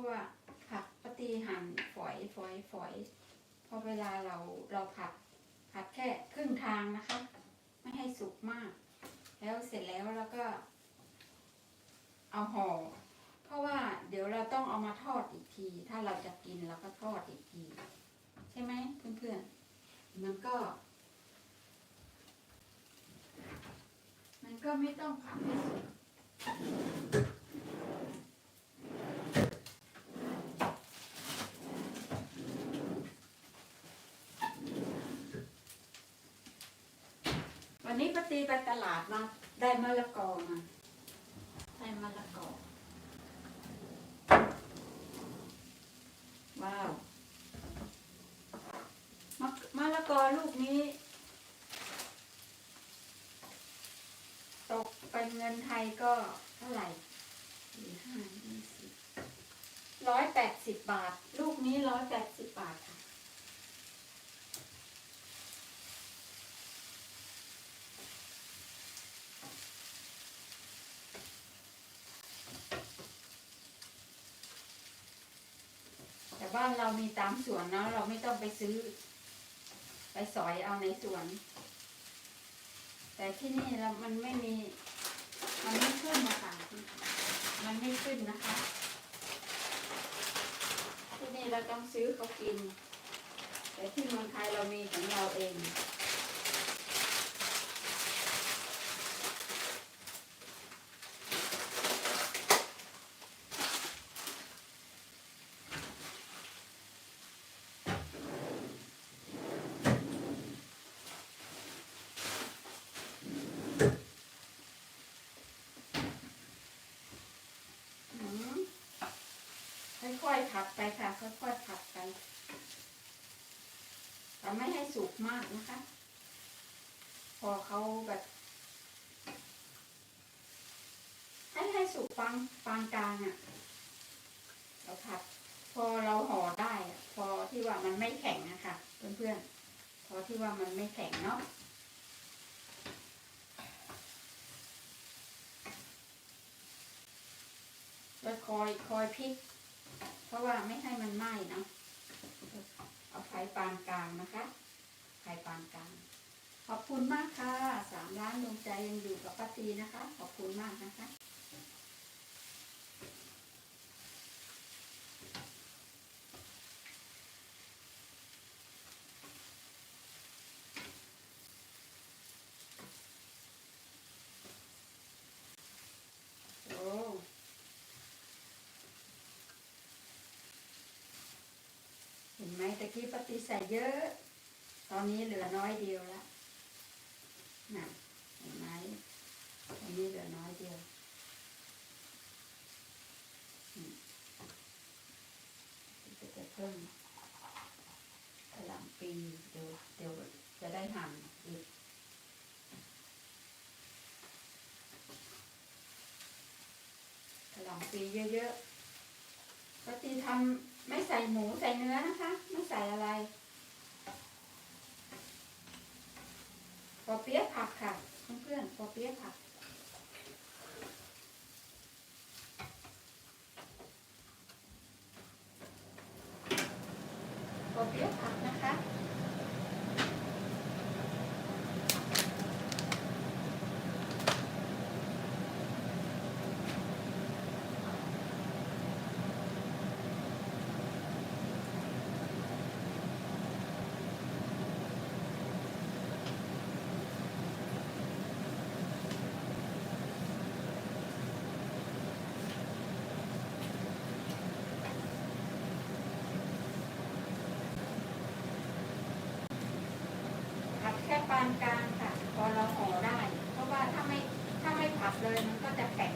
ะว่าผักปฏิหั่นฝอยฝอยฝอยพอเวลาเราเราผัดผัดแค่ครึ่งทางนะคะ ไม่ให้สุกมาก แล้วเสร็จแล้วแล้วก็ เอาห่อเพราะว่าเดี๋ยวเราต้องเอามาทอดอีกที ถ้าเราจะกินเราก็ทอดอีกที ใช่ไหมเพื่อนๆมันก็มันก็ไม่ต้องผัดให้สุก วันนี้ปา ตีไปตลาดมาได้มะละกอมาได้มะละกอว้าวมะมะละกอลูกนี้ ตกเป็นเงินไทยก็เท่าไหร่ร้อยแปดสิบบาท ลูกนี้ร้อยแปดสิบบาทค่ะ บ้านเรามีตามสวนเนาะเราไม่ต้องไปซื้อ ไปสอยเอาในสวน แต่ที่นี่เรามันไม่มี มันไม่ขึ้นนะคะมันไม่ขึ้นนะคะ ที่นี่เราต้องซื้อเขากิน แต่ที่เมืองไทยเรามีของเราเอง อืม ค่อยๆผัดไปค่ะ ค่อยๆผัดไปแต่ไม่ให้สุกมากนะคะ พอเขาแบบ ให้ให้สุกปานปานกลางอะ่ะเราผัด พอเราห่อได้ พอที่ว่ามันไม่แข็งนะคะเพื่อนๆ พอที่ว่ามันไม่แข็งเนาะแล้วคอยคอยพลิก เพราะว่าไม่ให้มันไหม้เนาะเอาไฟปานกลางนะคะไฟปานกลาง ขอบคุณมากค่ะสามล้านดวงใจยังอยู่กับป้าตีนะคะ ขอบคุณมากนะคะ โอ้ เห็นไหมตะ กี้ปฏิใส่เยอะ ตอนนี้เหลือน้อยเดียวแล้วน่ะเห็นไหมตอนนี้เหลือน้อยเดียวก็จะเพิ่มกระหล่ำปีเดี๋ยวเดี๋ยวจะได้หั่นอีกกระหล่ำปีเยอะๆปฏิทำ ไม่ใส่หมูใส่เนื้อนะคะ ไม่ใส่อะไรปอเปี๊ยะผักค่ะเพื่อนๆปอเปี๊ยะผักปอเปี๊ยะผักนะคะานกลางค่ะ พอเราห่อได้ เพราะว่าถ้าไม่ถ้าไม่ผัดเลยมันก็จะแข็ง